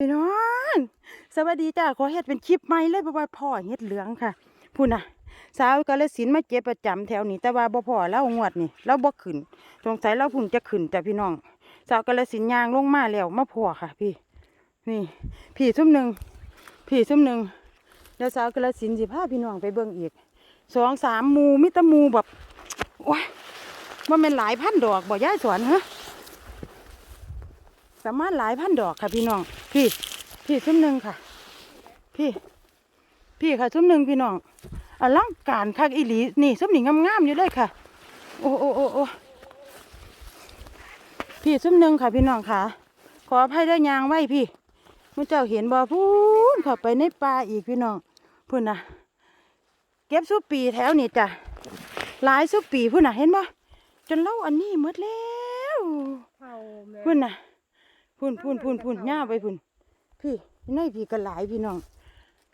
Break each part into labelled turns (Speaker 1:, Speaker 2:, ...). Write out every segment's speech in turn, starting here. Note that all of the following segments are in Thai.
Speaker 1: พี่น้องสวัสดีจ้าขอเฮ็ดเป็นคลิปใหม่เลยเพราะว่าพ่อเฮ็ดเหลืองค่ะพูดนะสาวกาลสินมาเก็บประจำแถวนี้แต่ว่าบ่พ่อแล้วงวดนี่เราบ่ขึ้นสงสัยเราพุ่งจะขึ้นจ้ะพี่น้องสาวกาลสินยางลงมาแล้วมาพ่อค่ะ พี่ นี่ พี่ซุ่มหนึ่งพี่ซุ่มหนึ่งเดี๋ยวสาวกาลสินสิพาพี่น้องไปเบิ่งอีกสองสามมูมิตรมูแบบโอ้ยว่ามันหลายพันดอกบ่ย้ายสวนฮะสามารถหลายพันดอกค่ะพี่น้อง พี่ พี่ซุ้มหนึ่งค่ะ พี่ พี่ค่ะซุ้มหนึ่งพี่น้องอลังการคักอีหลีนี่ซุ้มนี่งามๆอยู่เลยค่ะ โอ้โอ้โอ้โอ้พี่ซุ้มหนึ่งค่ะพี่น้องค่ะ ขออภัยได้ยางไว้พี่มุเจ้าเห็นบ่พูนเข้าไปในป่าอีกพี่น้องพูนนะเก็บสุปีแถวนี่จ้ะหลายสุปีพูนนะเห็นบ่จนเล่าอันนี้หมดแล้ว
Speaker 2: เผาแม่
Speaker 1: พุ่นน่ะ พุ่นพุ่นพุ่นพุ่นย่าไปพุ่น พี่ในพี่ก็หลายพี่น้อง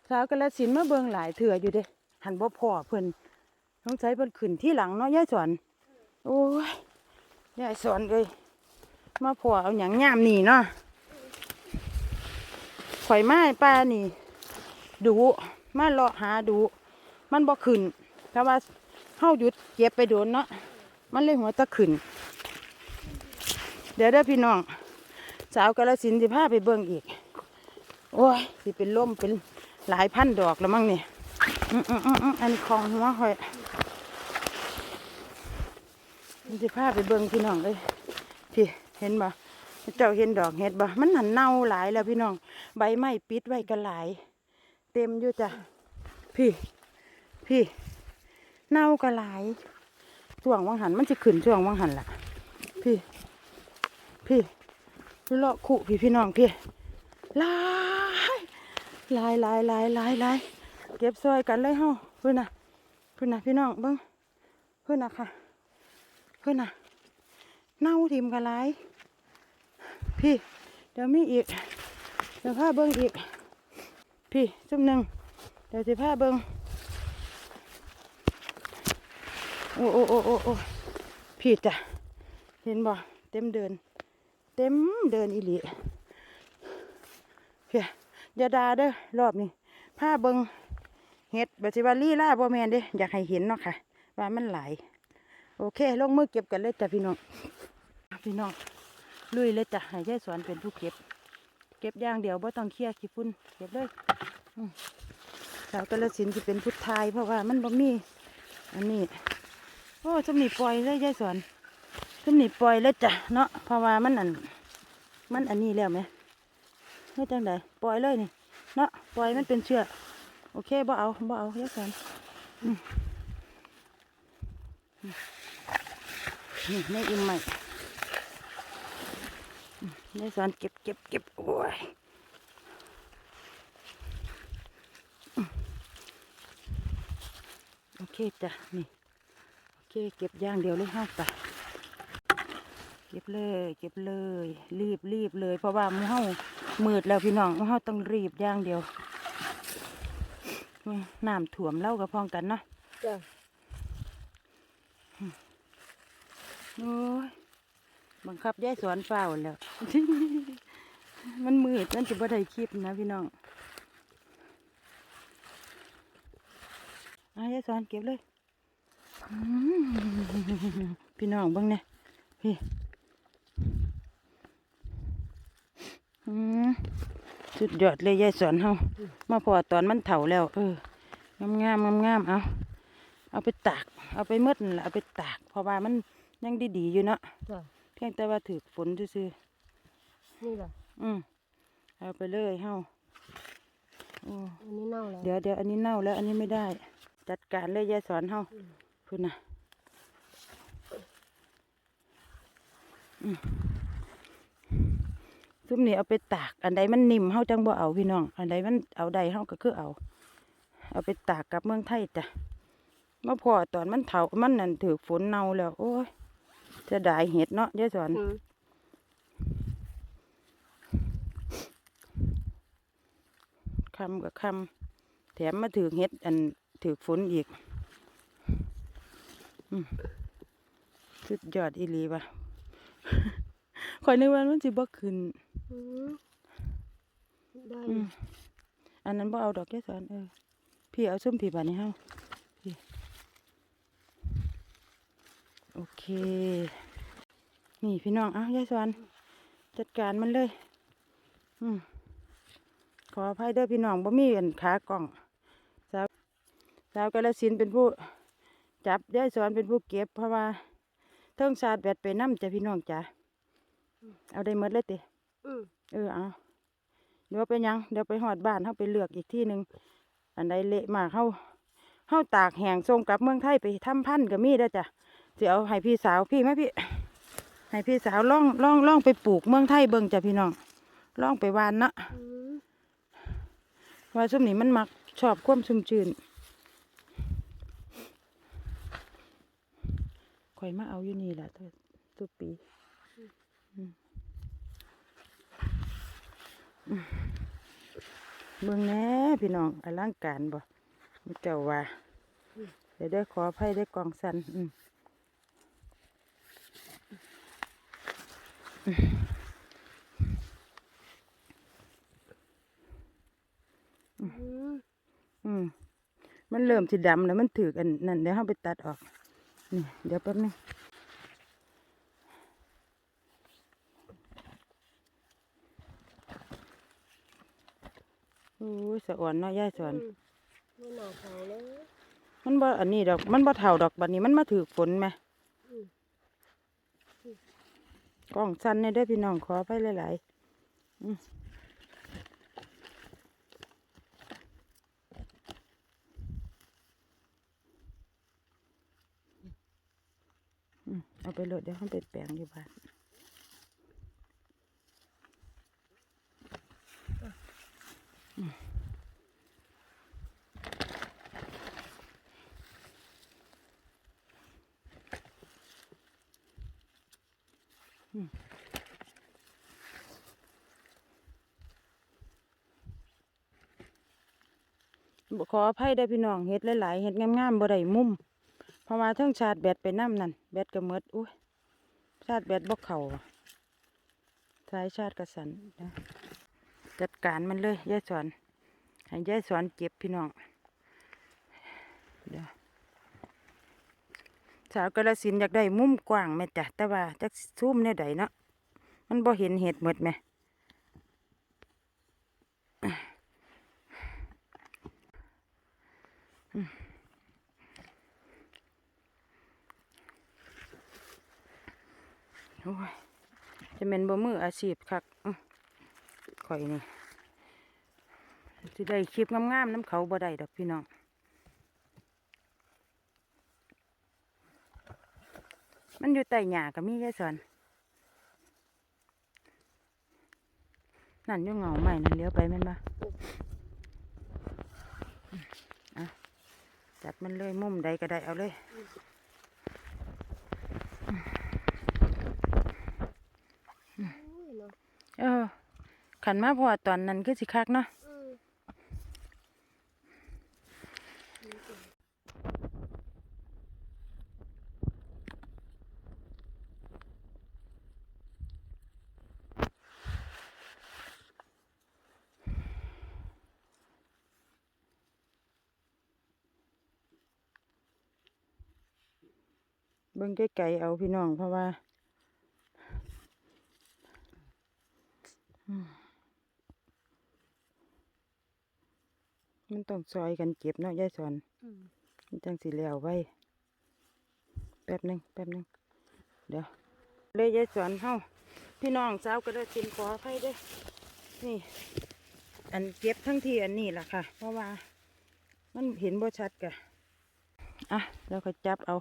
Speaker 1: สาวกระสินมาเบิงหลายเถื่ออยู่เด้หันบ่พอเพิ่นสงสัยเพิ่นขึ้นที่หลังเนาะยายสอนโอ้ยยายสอนเลยมาพอเอาหยังยามนี่เนาะข่อยมาป้านี่ดูมาเลาะหาดู มันบ่ขึ้นแต่ว่าเฮาหยุดเก็บไปโดนเนาะมันเลยหัวตะขึ้นเดี๋ยวเด้อพี่น้อง สาวกาลสินธุ์สิพาไปเบิ่งอีก โอ้ยสิเป็นล่มเป็นหลายพันดอกแล้วมั้งเนี่ยอืมอืมอืมอืมอันนี้ของหัวหอยมันสิพาไปเบิ่งพี่น้องเลยพี่เห็นบ่เจ้าเห็นดอกเห็ดบ่มันหันเน่าหลายแล้วพี่น้อง ใบไม้ปิดไว้กันหลาย เต็มอยู่จ้ะพี่ พี่ เน่ากันหลายช่วงวังหันมันจะขึ้นช่วงวังหันล่ะ พี่ พี่พี่ เลาะขู่พี่พี่น้องพี่ลายลายลายลายลายลายเก็บซอยกันเลยเฮาเพื่อนน่ะเพื่อนน่ะพี่น้องเบิ้งเพื่อนน่ะค่ะ เพื่อนน่ะเน่าทิมกันลายพี่เดี๋ยวมีอีกเดี๋ยวพาเบิ้งอีก พี่จุ่มหนึ่งเดี๋ยวจะพาเบิ้งโอ้โอ้โอ้โอ้โอ้พี่จ้ะเห็นบ่เต็มเดิน เต็มเดินอีหลีเพียอย่าดาเด้อรอบนี้ผ้าเบิงเห็ดบัจิวาลี่ล่าบ่แมนเด้อยากให้เห็นเนาะค่ะ ว่ามันไหลโอเค ลงมือเก็บกันเลยจ้ะพี่น้อง พี่น้องลุยเลยจ้ะให้ยายสวนเป็นผู้เก็บ เก็บอย่างเดียวบ่ต้องเคลียร์ขี้ฝุ่นเก็บเลยสาวกระสินที่เป็นพุทธายเพราะว่ามันบ่มี อันนี้ โอ้จำนี่ปล่อยเลยยายสวน ขึ้นนี่ปล่อยแล้วจ้ะเนาะเพราะว่ามันอัน มันอันนี้แล้วไหมไม่จังไดปล่อยเลยนี่เนาะปล่อยมันเป็นเชือกโอเคบ่เอาบ่เอาเยอะกันนี่ไม่อิ่มใหม่อืมได้สอนเก็บเก็บเก็บโอ้ยโอเคจ้ะนี่โอเคเก็บย่างเดียวเลยห้าไป ก็บเลยเก็บเลย รีบรีบเลย เพราะว่าหมูเฮามืดแล้วพี่น้องหมูเฮาต้องรีบอย่างเดียวอืมน้ำถ่วมเล่ากับพ้องกันเนาะ
Speaker 2: จ้ะ
Speaker 1: โอ้ยบังคับย้ายสอนเฝ้าแล้ว มันมืดมันจะบ่ได้คลิปนะพี่น้องอายายสอนเก็บเลยอืมพี่น้องเบิ่งเนี่ยพี่ อืม สุดยอดเลยยายสอนเฮามาพอตอนมันเถาแล้ว เอองามงามงามงามๆเอาเอาไปตาก เอาไปมืดนั่นล่ะเอาไปตาก เพราะว่ามันยังดีๆอยู่เนาะ
Speaker 2: จ้ะ
Speaker 1: เพียงแต่ว่าถือฝนซื่อ
Speaker 2: นี่ล่ะ
Speaker 1: ๆอืมเอาไปเลยเฮาโอ้
Speaker 2: อันนี้เน่าแล้ว
Speaker 1: เดี๋ยวเดี๋ยวอันนี้เน่าแล้วอันนี้ไม่ได้ จัดการเลยยายสอนเฮาพุ่นนะอืม ซุมนี่เอาไปตาก อันใดมันนิ่มเฮาจังบ่เอาพี่น้อง อันใดมันเอาใดเฮาก็คือเอา เอาไปตากกลับเมืองไทยจ้ะมาพอตอนมันเถามันนั่นถือฝนเน่าแล้ว โอ้ยจะได้เห็ดเนาะยายสอน
Speaker 2: อืม
Speaker 1: คำกับคำแถมมาถือเห็ดอันถือฝนอีกอืมสุดยอดอีหลีว่ะคอยนึกว่ามันสิบ่ขึ้น
Speaker 2: อืม ได้
Speaker 1: อืมอันนั้นบ่เอาดอกแก้สอนเออ พี่เอาส้มผีบานี้เฮาโอเค นี่พี่น้องเอ้ายายสอนจัดการมันเลย อืมขออภัยเด้อพี่น้องบ่มีอันขากล่อง สาวสาวกาลสินเป็นผู้จับยายสอนเป็นผู้เก็บเพราะว่าเทิงชาดแบตไปน้ำจ้ะพี่น้องจ้ะเอาได้หมดเลยติ เออเอาเดี๋ยวไปหยังเดี๋ยวไปหอดบ้านเฮาไปเลือกอีกที่หนึ่งอันใดเละมากเฮาเฮาตากแห้งส่งกลับเมืองไทยไปทำพันธุ์ก็มีเด้อจ้ะสิเอาให้พี่สาวพี่ไหมพี่ ให้พี่สาวล่องล่องล่องไปปลูกเมืองไทยเบิ่งจ้ะพี่น้องล่องไปหวานเนาะ
Speaker 2: อืม
Speaker 1: ว่าซุมนี้มันมักชอบความชุ่มชื้นข่อยมาเอาอยู่นี่แหละทุกทุกปีอืม อืมเบิ่งแน่พี่น้องอลังการบ่มุเจ้าว่าเดี๋ยวได้ขออภัยได้กองสันอืม
Speaker 2: อืม
Speaker 1: มันเริ่มสิดำแล้วมันถือกันนั่นเดี๋ยวเราไปตัดออก นี่ เดี๋ยวแป๊บนึง อ้ยสะอ่อนเนาะย่ายสอน
Speaker 2: อืมไม่หนาเขาเลย
Speaker 1: มันบ่อันนี้ดอก มันบ่เท่าดอกบัดนี้มันมาถือฝนไหม
Speaker 2: อืม
Speaker 1: กล้องสั้นเนี่ยเด้อพี่น้องขอไปหลายๆอืมอืมเอาไปโหลดเดี๋ยวเขาไปแปลงอยู่บ้าน ออภัยได้พี่น้องเฮ็ดหลายๆเฮ็ดงามๆบ่ได้มุมเพราะว่าเทั้งชาร์จแบตไปน้ำนั่นแบตก็หมดอุ้ยชาร์จแบตบ่เข้าอะสายชาร์จกระสันนะจัดการมันเลยยายสอนให้ยายสอนเก็บพี่น้องเดี๋ยวสาวกระสินอยากได้มุมกว้างแม่จ้ะแต่ว่าจักซูมในใดเนาะมันบ่เห็นเห็ดหมดไหม โอ้ยจะเป็นบ่มืออาชีพคักข่อยนี่สิได้คลิปงามๆน้ำเขาบ่ได้ดอกพี่น้องมันอยู่ใต้หญ้าก็มีแค่สอนนั่นอยู่เหงาใหม่นั่นเลี้ยวไปแมันมาอ่ จัดมันเลยมุมใดก็ได้เอาเลย
Speaker 2: อุ้ยเนาะ
Speaker 1: เออขันมาพอตอนนั้นคือสิคักเนาะ
Speaker 2: อืม
Speaker 1: เบิ่งไกลๆเอาพี่น้องเพราะว่าอืมมันต้องซอยกันเก็บเนาะยายสอน
Speaker 2: อืม
Speaker 1: มันจังสิแล้วไว้ แป๊บหนึงแป๊บหนึงเดี๋ยวเลยยายสอนเฮาพี่น้องสาวก็ได้สินขอให้ด้วยนี่ อันเก็บทั้งทีอันนี้ล่ะค่ะ เพราะว่า มันเห็นบ่ชัดกะอะแล้วก็จับเอา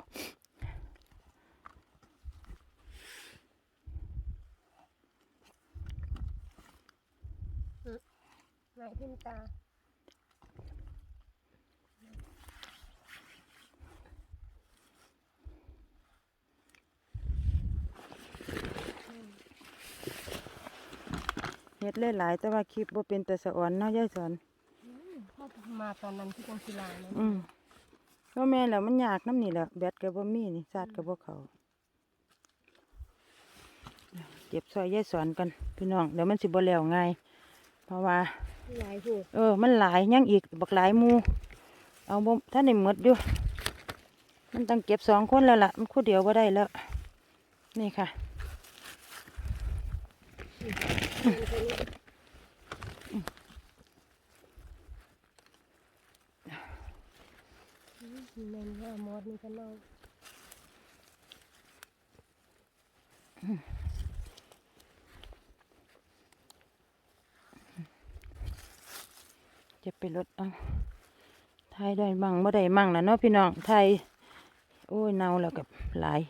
Speaker 2: ไหนทิมตา
Speaker 1: เฮ็ดหลายๆแต่ว่าคลิปบ่เป็นแต่สะอ่อนเนาะยายสอน
Speaker 2: อืมพอมาตอนนั้นที่กองกีฬาเนาะ
Speaker 1: อืมก็แม่นแล้วมันยากน้ำนี่แหละแบตก็บ่มีนี่ซาดก็บ่เข้าเก็บซอยยายสอนกันพี่น้องเดี๋ยวมันสิบ่แล้วง่าย เพราะว่า
Speaker 2: หลายหัว
Speaker 1: เออ มันหลายยังอีกบักหลายหมูเอาบ่ท่านได้หมดอยู่ มันต้องเก็บสองคนแล้วล่ะ มันคู่เดียวบ่ได้แล้ว นี่ค่ะ
Speaker 2: แม่นว่ามอดนี่ก็เน่า
Speaker 1: จะไปลดเอาไทยได้มั่งบ่ได้มั่งนะเนาะพี่น้องไทยโอ้ยเนาแล้วกับหลาย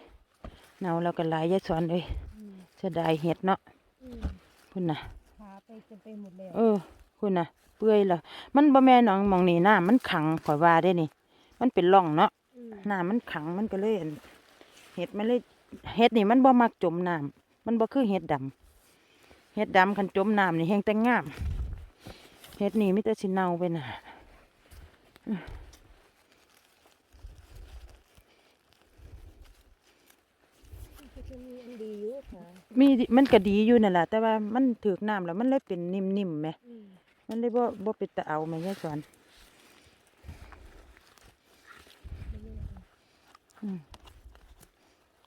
Speaker 1: เนาแล้วก็หลายยายสอนเลย
Speaker 2: อืม
Speaker 1: เสียดายเห็ดเนาะ
Speaker 2: อืม
Speaker 1: พุ่นน่ะ
Speaker 2: ขาไปจนไปหมดแล้ว
Speaker 1: เออพุ่นน่ะเปื่อยและมันบ่แม่นหนองหมองนี่น้ำมันขังข่อยว่าได้นี่ มันเป็นร่องเนาะ
Speaker 2: อืม
Speaker 1: น้ำมันขังมันก็เลยอั่นเห็ดมันเลยเห็ดนี่มันบ่มักจมน้ำมันบ่คือเห็ดดำเห็ดดำคันจมน้ำนี่แห้งแต่งาม เห็ดนี่มิแต่สิเน่าไปน่ะ
Speaker 2: มันก็จะมีอันดีอยู่ค่ะ
Speaker 1: มีมันก็ดีอยู่นั่นแหละแต่ว่ามันถือกน้ำแล้วมันเลยเป็นนิ่มๆไหม
Speaker 2: อืม
Speaker 1: มันเลยบ่บ่เป็นตะเอาไหมยายสอน
Speaker 2: ไม่มีอะไร
Speaker 1: อืม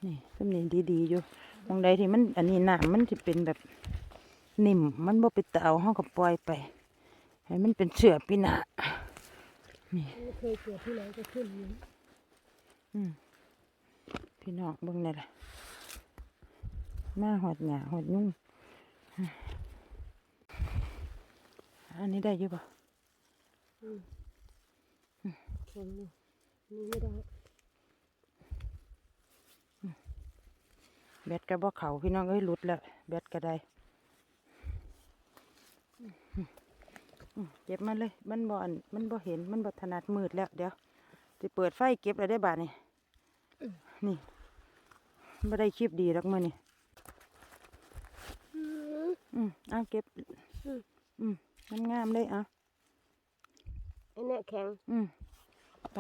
Speaker 1: นี่สำเนียงดีๆอยู่มองใดที่มันอันนี้น้ำมันจะเป็นแบบนิ่ม มันบ่เป็นตะเอาเฮาก็ปล่อยไป ให้มันเป็นเสือปีหนา
Speaker 2: ไม่เคยเกิดที่ไหนก็ขึ้นอยู่
Speaker 1: อืมพี่น้องเบิ่งได้ล่ะมาหอดหยาหอดยุ่งอันนี้ได้อยู่ปะ
Speaker 2: อืมแข็งอยู่นี่ไม่ได้
Speaker 1: แบตก็บ่เขาพี่น้องเอ้ยหลุดแล้วแบตก็ได้อืมอืม เก็บมาเลย มันบ่อันมันบ่เห็น มันบ่ถนัดมืดแล้วเดี๋ยวจะเปิดไฟเก็บแล้วได้บาทนี่นี่บ่ได้คลิปดีหรอกมื้อนี่
Speaker 2: อืม
Speaker 1: อืมเอาเก็บ
Speaker 2: อืม
Speaker 1: อืมงามๆเลยเอะ
Speaker 2: ไอ้เนี่ยแข็ง
Speaker 1: อืมไป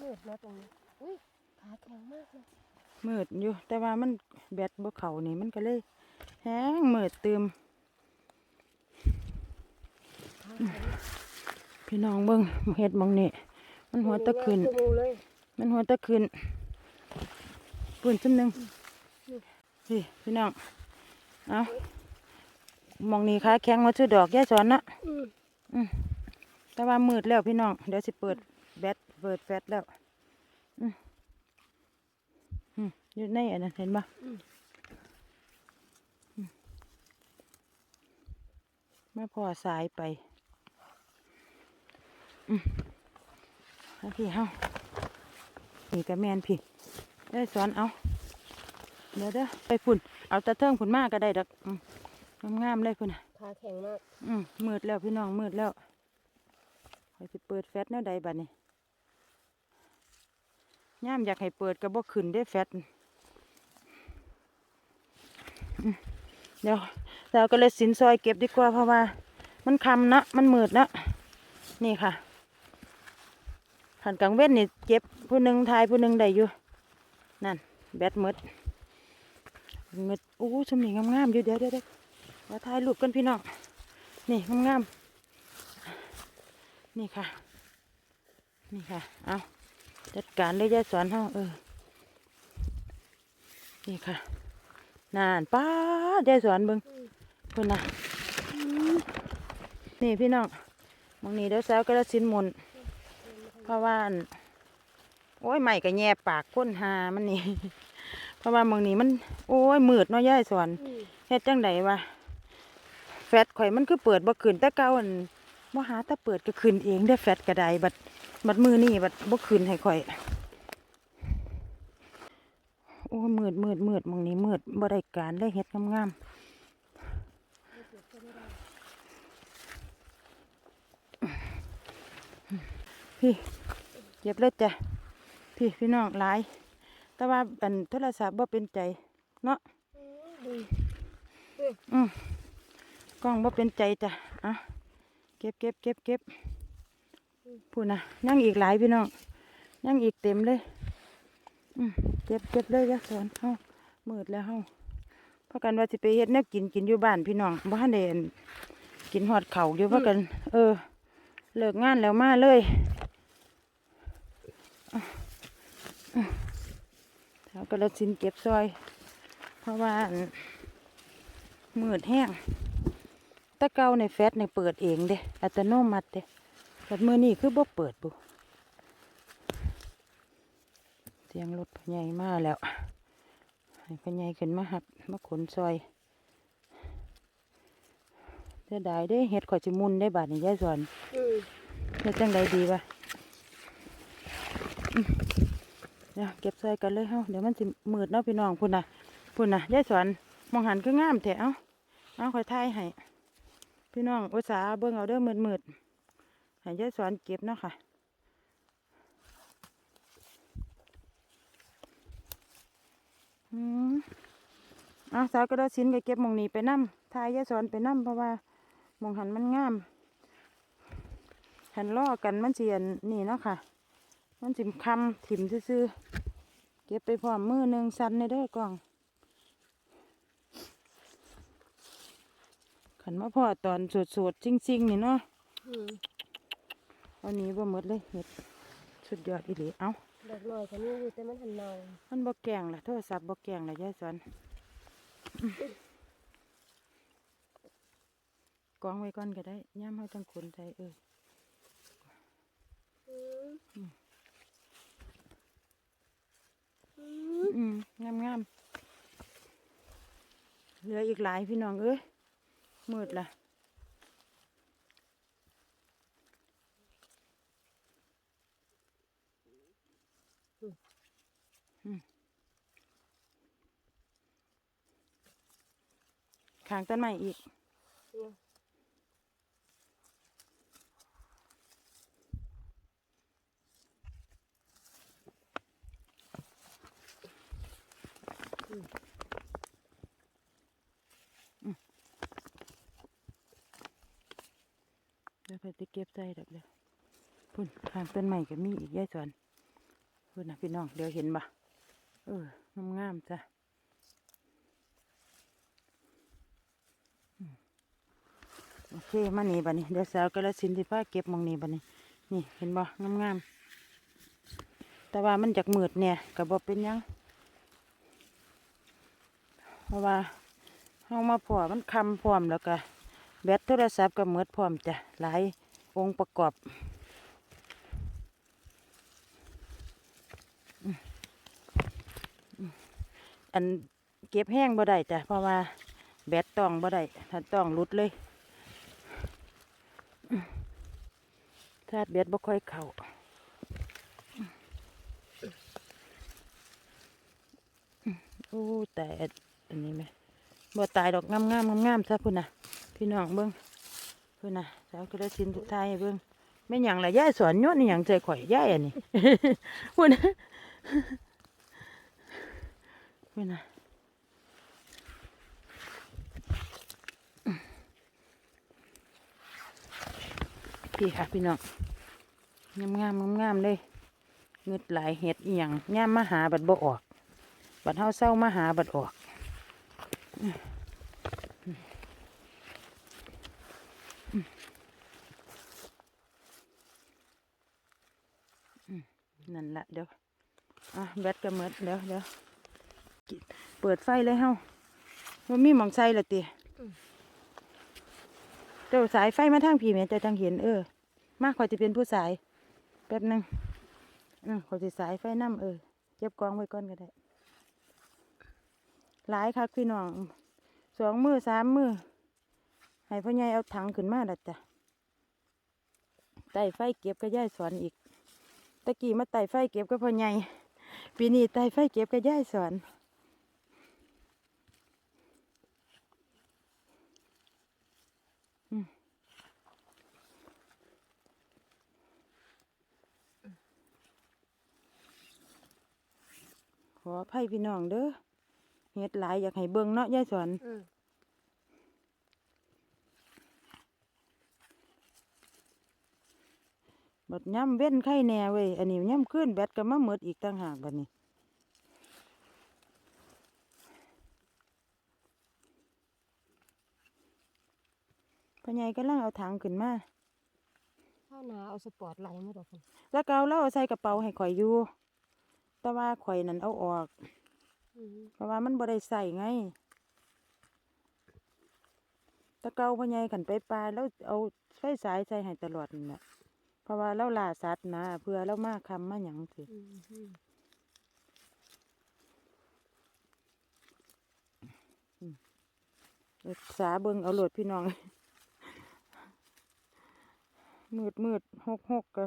Speaker 2: มืดนะตรงนี้ อุ้ยขาแข็งมากเลย
Speaker 1: มืดอยู่ แต่ว่ามันแบตบ่เขานี่มันก็เลย แห้งมืดตืม
Speaker 2: ขาแข็ง
Speaker 1: พี่น้องเบิ่งเฮ็ดหมองนี่มันหัวตะขึ้น
Speaker 2: จมูกเลย
Speaker 1: มันหัวตะขึ้นปุ่นจำหนึ่งพี่พี่น้องเอามองนี่ขาแข็งมาซื้อดอกแย่สอนเนาะ
Speaker 2: อืม
Speaker 1: แต่ว่ามืดแล้วพี่น้องเดี๋ยวสิเปิดแบตเปิดแฟลชแล้วอืมอืมอยู่ในอันนั้นเห็นปะอืมมาพอสายไปอืมเอา พี่เฮานี่กระแมนพี่ได้สอนเอาเดี๋ยวเด้อไปพุ่นเอาตะเทิงพุ่นมากก็ได้ดอกอืมงามๆเลยพุ่นน่ะ
Speaker 2: ขาแข็งมาก
Speaker 1: อืมมืดแล้วพี่น้องมืดแล้วคอยสิเปิดแฟตแนวใดบัดนี้ย่ามอยากให้เปิดก็บ่ขึ้นได้แฟตอืมเดี๋ยวเราก็เลยสินซอยเก็บดีกว่าเพราะว่า มันคำเนาะมันมืดเนาะนี่ค่ะ ขันกลางเว้นนี่เก็บผู้หนึ่งทายผู้หนึ่งได้อยู่ นั่น แบตมืดมืดโอ้ชมนี่งามๆอยู่เดี๋ยวเดี๋ยวเดี๋ยวมาถ่ายรูปกันพี่น้อง นี่งามๆนี่ค่ะ นี่ค่ะ เอาจัดการเลยยายสอนเฮาเออ นี่ค่ะ นานป้ายายสอนเบิงเพิ่นน่ะนี่พี่น้องมองนี่เดี๋ยวสาวกระสินมุน ราะว่าอั่นโอ้ยใหม่ก็แย่ปากค้นหามันนี่ เพราะว่ามองนี่มัน โอ้ยมืดเนาะยายสอน
Speaker 2: อืม
Speaker 1: เฮ็ดจังไดวะแฟตข่อยมันคือเปิดบ่ขึ้นแต่เก่าอันบ่หาแต่เปิดก็ขึ้นเองได้อแฟตก็ได้บัดบัดมือนี่บัดบ่ขึ้นให้ข่อย โอ้ยมืดมืดมืดหมองนี้มืดบ่ได้การเลยเฮ็ดงามๆพี่ เก็บเลยจ้ะพี่พี่น้องหลาย แต่ว่าอันโทรศัพท์บ่เป็นใจเนาะ
Speaker 2: ดี
Speaker 1: อืมกล้องบ่เป็นใจจ้ะอะเก็บเก็บเก็บเก็บพูดนะยังอีกหลายพี่น้องยังอีกเต็มเลยอืมเก็บเก็บเลยยะสอนเฮามืดแล้วเฮาพากันว่าสิไปเฮ็ดแนวกินกินอยู่บ้านพี่น้องบ่ทันได้อั่นกินฮอดข้าวอยู่พากัน เออ เลิกงานแล้วมาเลย แล้วก็เราสินเก็บซอย เพราะว่าอั่นมืดแห้งแตะเกาในแฟตในเปิดเองเด้อัตโนมัติเด้แต่มือนี่คือบ่เปิดบุเสียงรถพอใหญ่มาแล้วให้พอใหญ่ขึ้นมาหับมาขนซอยเสียดายเด้เฮ็ดข่อยจิมุนได้บาดนี่ยายสอน
Speaker 2: อืม
Speaker 1: เฮ็ดจังใดดีวะอืม เดี๋ยเก็บซอยกันเลยเฮาเดี๋ยวมันสิมืดเนาะพี่น้องพุ่นน่ะพุ่นน่ะยายสอนมองหันคืองามแท้เอาเอยถ่ายให้พี่น้องอุตสาเบิ่งเอาเด้อมืดๆให้ยายสอนเก็บเนาะค่ะอืมเอาสาวกระดาษสินก็เก็บมองนี้ไปนํทายยายสอนไปนํเพราะว่ามองหันมันงามหันล่อกันมันเสียนนี่เนาะค่ะ มันสิมคำถิ่มซื่อๆเก็บไปพร้อมมือหนึ่งสันในเด้อกล่องขันมาพ่อตอนสดๆจริงๆนี่เนาะ
Speaker 2: อืม
Speaker 1: เอานี้บ่หมดเลยเห็ดสุดยอดอีหลีเอ้า
Speaker 2: ดอกน้อยก็มีอยู่แต่มันหันเนา
Speaker 1: มันบ่แกงล่ะโทรศัพท์บ่แกงล่ะยายสอนอืมกองไว้ก่อนก็ได้ย่ามเฮาจังขนใจเออ
Speaker 2: อืม
Speaker 1: งามงามเหลืออีกหลายพี่น้องเอ้ยมืดละข้างต้นไม้อีก
Speaker 2: เนี่ย
Speaker 1: เดี๋ยวไปติเก็บใส่ดอกเดียวพุ่นข้างต้นไม้ก็มีอีกย่ายสวนพุ่นนะพี่น้องเดี๋ยวเห็นบ่เอองามๆจ้ะโอเคมานี่บัดนี้เดี๋ยวสาวกระสินธุ์สิพาเก็บมองนี้บัดนี้ นี่เห็นบ่งามๆแต่ว่ามันจากมืดเนี่ยก็บ่เป็นยัง เพราะว่าเฮามาพอมันคำพร้อมแล้วก็แบตโทรศัพท์ก็หมดพร้อมจ้ะหลายองค์ประกอบอันเก็บแห้งบ่ได้จ้ะเพราะว่าแบตต้องบ่ได้ถ้าต้องหลุดเลยอืมถ้าแบตบ่ค่อยเข้าโอ้แต่ อันนี้ไหมบ่ตายดอกงามงามงามงามๆซะพุ่นนะพี่น้องเบิ้งเพื่อนน่ะสาวกระสินทุกทายเบิ้งไม่หยังละย่ายสอนโยนอหย่างใจข่อยย่ายอันนี้พูดนะเพื่อนนะพี่ค่ะพี่น้องงามงามงามงามๆเลยเงืดหลายเห็ดอหย่างย่ามมาหาบัดบ่ออก บัดเฮาเศร้ามาหาบัดออก นั่นละเดี๋ยว อะแบตก็หมดเดี๋ยวเดี๋ยวเปิดไฟเลยเฮาว่ามีหมองใส่ละตีเจ้าสายไฟมาทางพี่แม่เจ้าจังเห็นเออ มากขอยจะเป็นผู้สาย แป๊บหนึงอืมขอยจะสายไฟน้ำเออ เก็บกองไว้ก่อนก็ได้ หลายคักพี่น้องสองมือสามมือให้พ่อใหญ่เอาถังขึ้นมาละจ้ะไต่ไฟเก็บก็ย่ายสอนอีกตะกี้มาไต่ไฟเก็บก็พ่อใหญ่ปีนี้ไต่ไฟเก็บก็ย่ายสอนขออภัยพี่น้องเด้อ เฮ็ดหลายอยากให้เบิ่งเนาะยายสอนบัดย่ำเว้นไข่แน่เว้ย อันนี้ย่ำขึ้นแบตก็มาเมิดอีกต่างหากบัดนี้พ่อใหญ่ก็ล่างเอาถังขึ้นมา
Speaker 2: ข้าวนาเอาสปอร์ตไลท์มาดอกคุณ
Speaker 1: แล้วก็ล้วเอาใส่กระเป๋าให้ข่อยอยู่ แต่ว่าข่อยนั้นเอาออก เพราะว่ามันบ่ได้ใส่ไงแตะเกาพ่อใหญ่ขันไปปลาแล้วเอาไฟสายใส่ให้ตลอดนั่นแหละเพราะว่าเราล่าสัตว์นะเพื่อเรามาคำมาหยังสิ
Speaker 2: อืมอืม
Speaker 1: รักษาเบิ่งเอาโหลดพี่น้อง มืดมืดหกหกก็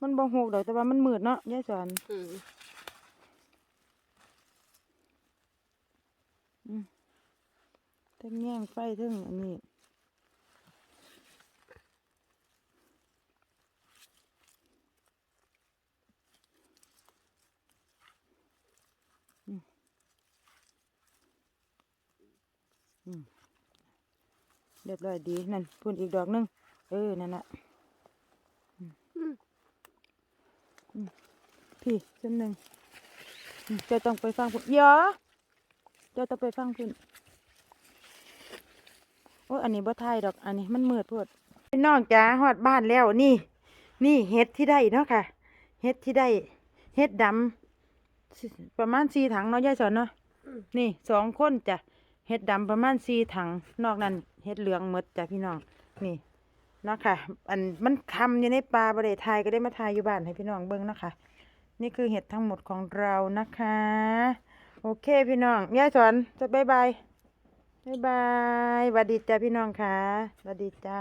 Speaker 1: มันบ่หกดอกแต่ว่ามันมืดเนาะยายสอน
Speaker 2: อืม
Speaker 1: ทั้งแง่งไฟทั้งอันนี้อืมอืมเรียบร้อยดี นั่นพุ่นอีกดอกหนึง เออ นั่นน่ะอืมอืมพี่เส้นหนึ่งเจะต้องไปฟังพุ่นเยอะเจะต้องไปฟังพุ่น อ้ยอันนี้บ่ทายดอก อันนี้มันมืดโพดพี่น้องจ๋าฮอดบ้านแล้วนี่ นี่เห็ดที่ได้เนาะค่ะเห็ดที่ได้เห็ดดำสิประมาณสี่ถังเนาะยายสอนเนาะ นี่สองคนจ้ะเห็ดดำประมาณสี่ถัง นอกนั้นเห็ดเหลืองหมดจ้ะพี่น้อง นี่เนาะค่ะ อันมันคำอยู่ในปลาบริทายก็ได้มาทายอยู่บ้านให้พี่น้องเบิ่งเนาะคะ นี่คือเห็ดทั้งหมดของเรานะคะ โอเคพี่น้องยายสอนจะบายบาย บ๊ายบายสวัสดีจ้าพี่น้องค่ะสวัสดีจ้า